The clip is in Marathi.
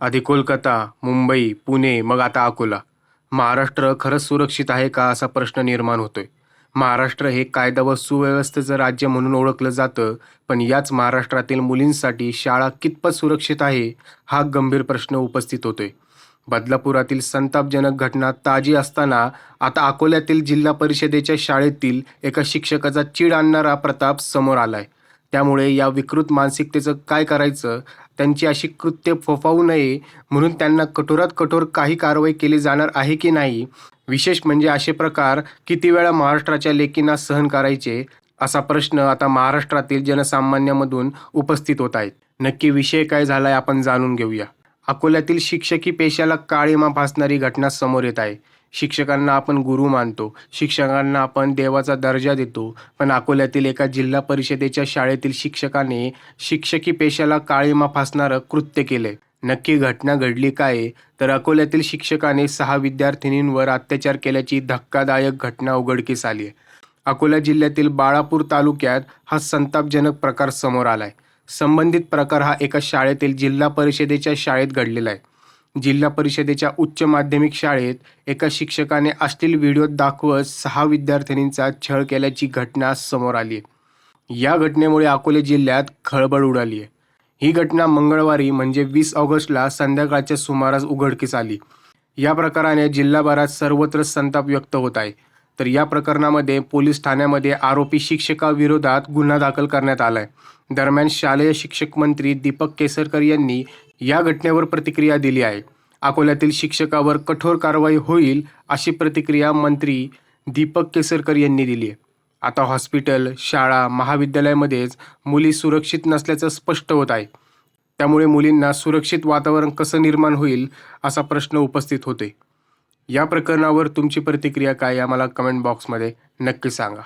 आधी कोलकाता मुंबई पुणे मग आता अकोला. महाराष्ट्र खरंच सुरक्षित आहे का असा प्रश्न निर्माण होतोय? महाराष्ट्र हे कायदा व सुव्यवस्थेचं राज्य म्हणून ओळखलं जातं पण याच महाराष्ट्रातील मुलींसाठी शाळा कितपत सुरक्षित आहे हा गंभीर प्रश्न उपस्थित होतोय. बदलापुरातील संतापजनक घटना ताजी असताना आता अकोल्यातील जिल्हा परिषदेच्या शाळेतील एका शिक्षकाचा चीड आणणारा प्रताप समोर आलाय. त्यामुळे या विकृत मानसिकतेचं काय करायचं? त्यांची अशी कृत्य फोफावू नये म्हणून त्यांना कठोरात कठोर काही कारवाई केली जाणार आहे की नाही? विशेष म्हणजे असे प्रकार किती वेळा महाराष्ट्राच्या लेकींना सहन करायचे? असा प्रश्न आता महाराष्ट्रातील जनसामान्यामधून उपस्थित होत आहेत. नक्की विषय काय झालाय आपण जाणून घेऊया. अकोल्यातील शिक्षकी पेशाला काळीमा फासणारी घटना समोर येत आहे. शिक्षकांना आपण गुरु मानतो. शिक्षकांना आपण देवाचा दर्जा देतो. पण अकोल्यातील एका जिल्हा परिषदेच्या शाळेतील शिक्षकाने शिक्षकी पेशाला काळीमा फासणारं कृत्य केले नक्की घटना घडली काय? तर अकोल्यातील शिक्षकाने सहा विद्यार्थिनींवर अत्याचार केल्याची धक्कादायक घटना उघडकीस आली आहे अकोला जिल्ह्यातील बाळापूर तालुक्यात हा संतापजनक प्रकार समोर आलाय. संबंधित प्रकार हा एका शाळेतील जिल्हा परिषदेच्या शाळेत घडलेला आहे. जिल्हा परिषदेच्या उच्च माध्यमिक शाळेत एका शिक्षकाने अश्लील व्हिडिओ दाखवत सहा विद्यार्थिनींचा छळ केल्याची घटना समोर आली आहे. या घटनेमुळे अकोले जिल्ह्यात खळबळ उडाली आहे. ही घटना मंगळवारी म्हणजे वीस ऑगस्टला संध्याकाळच्या सुमारास उघडकीस आली. या प्रकाराने जिल्हाभरात सर्वत्र संताप व्यक्त होत आहे. तर या प्रकरणामध्ये पोलीस ठाण्यामध्ये आरोपी शिक्षकाविरोधात गुन्हा दाखल करण्यात आलाय. दरम्यान शालेय शिक्षक मंत्री दीपक केसरकर यांनी या घटनेवर प्रतिक्रिया दिली आहे. अकोल्यातील शिक्षकावर कठोर कारवाई होईल अशी प्रतिक्रिया मंत्री दीपक केसरकर यांनी दिली आहे. आता हॉस्पिटल शाळा महाविद्यालयामध्येच मुली सुरक्षित नसल्याचं स्पष्ट होत आहे. त्यामुळे मुलींना सुरक्षित वातावरण कसं निर्माण होईल असा प्रश्न उपस्थित होते या प्रकरणावर तुमची प्रतिक्रिया काय आम्हाला कमेंट बॉक्समध्ये नक्की सांगा.